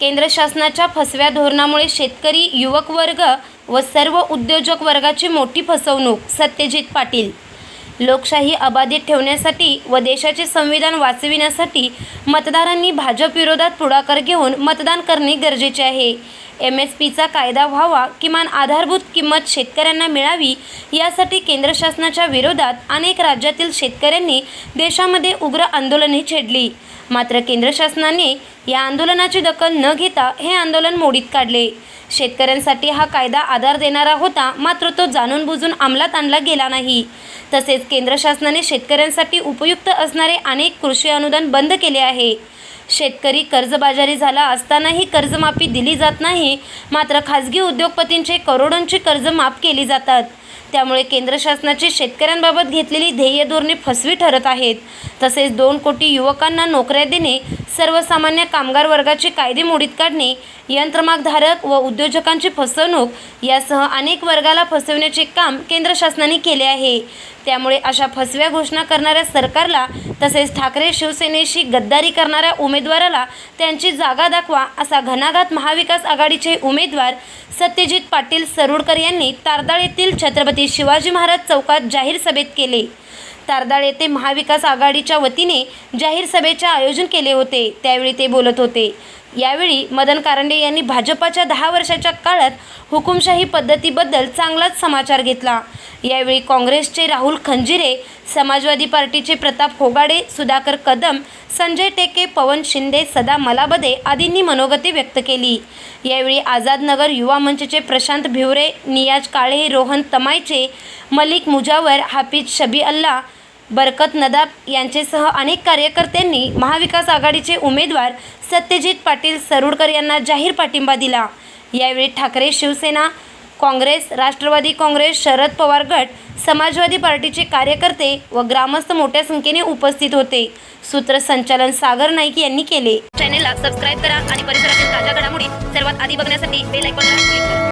केंद्र शासनाच्या फसव्या धोरणामुळे शेतकरी युवक वर्ग व सर्व उद्योजक वर्गाची मोठी फसवणूक सत्यजित पाटील लोकशाही अबाधित ठेवण्यासाठी व देशाचे संविधान वाचविण्यासाठी मतदारांनी भाजप विरोधात पुढाकार घेऊन मतदान करणे गरजेचे आहे. एम एस पीचा कायदा व्हावा किमान आधारभूत किंमत शेतकऱ्यांना मिळावी यासाठी केंद्र शासनाच्या विरोधात अनेक राज्यातील शेतकऱ्यांनी देशामध्ये उग्र आंदोलने छेडली. मात्र केंद्र शासनाने या आंदोलनाची दखल न घेता हे आंदोलन मोडीत काढले. शेतकऱ्यांसाठी हा कायदा आधार देणारा होता मात्र तो जाणून बुजून अंमलात आणला गेला नाही. तसेच केंद्र शासनाने शेतकऱ्यांसाठी उपयुक्त असणारे अनेक कृषी अनुदान बंद केले आहे. शेतकरी कर्जबाजारी झाला असतानाही कर्जमाफी दिली जात नाही मात्र खाजगी उद्योगपतींचे करोडोंची कर्ज माफ केली जातात. त्यामुळे केंद्र शासनाची शेतकऱ्यांबाबत घेतलेली ध्येय धोरणे फसवी ठरत आहेत. तसेच दोन कोटी युवकांना नोकऱ्या देणे सर्वसामान्य कामगार वर्गाचे कायदे मोडीत काढणे यंत्रमागधारक व उद्योजकांची फसवणूक यासह अनेक वर्गाला फसवण्याचे काम केंद्र शासनाने केले आहे. त्यामुळे अशा फसव्या घोषणा करणाऱ्या सरकारला तसेच ठाकरे शिवसेनेशी गद्दारी करणाऱ्या उमेदवाराला त्यांची जागा दाखवा असा घणाघात महाविकास आघाडीचे उमेदवार सत्यजित पाटील सरुडकर यांनी तारदाळ येथील छत्रपती शिवाजी महाराज चौकात जाहीर सभेत केले. तारदाळ येथे महाविकास आघाडीच्या वतीने जाहीर सभेचे आयोजन केले होते. त्यावेळी ते बोलत होते. यावेळी मदन कारंडे यांनी भाजपाच्या दहा वर्षाच्या काळात हुकुमशाही पद्धतीबद्दल चांगलाच समाचार घेतला. यावेळी काँग्रेसचे राहुल खंजिरे समाजवादी पार्टीचे प्रताप होगाडे सुधाकर कदम संजय टेके पवन शिंदे सदा मलाबदे आदींनी मनोगती व्यक्त केली. यावेळी आझादनगर युवा मंचचे प्रशांत भिवरे नियाज काळे रोहन तमायचे मलिक मुजावर हाफिज शबी अल्ला बरकत नदाब यांचेसह अनेक कार्यकर्त्यांनी महाविकास आघाडीचे उमेदवार सत्यजित पाटील सरुडकर यांना जाहीर पाठिंबा दिला. यावेळी ठाकरे शिवसेना काँग्रेस राष्ट्रवादी काँग्रेस शरद पवार गट समाजवादी पार्टीचे कार्यकर्ते व ग्रामस्थ मोठ्या संख्येने उपस्थित होते. सूत्रसंचालन सागर नाईक यांनी केले. चॅनेलला सबस्क्राईब करा आणि परिसरातील ताज्या घडामोडी सर्वात आधी बघण्यासाठी बेल आयकॉनला क्लिक करा.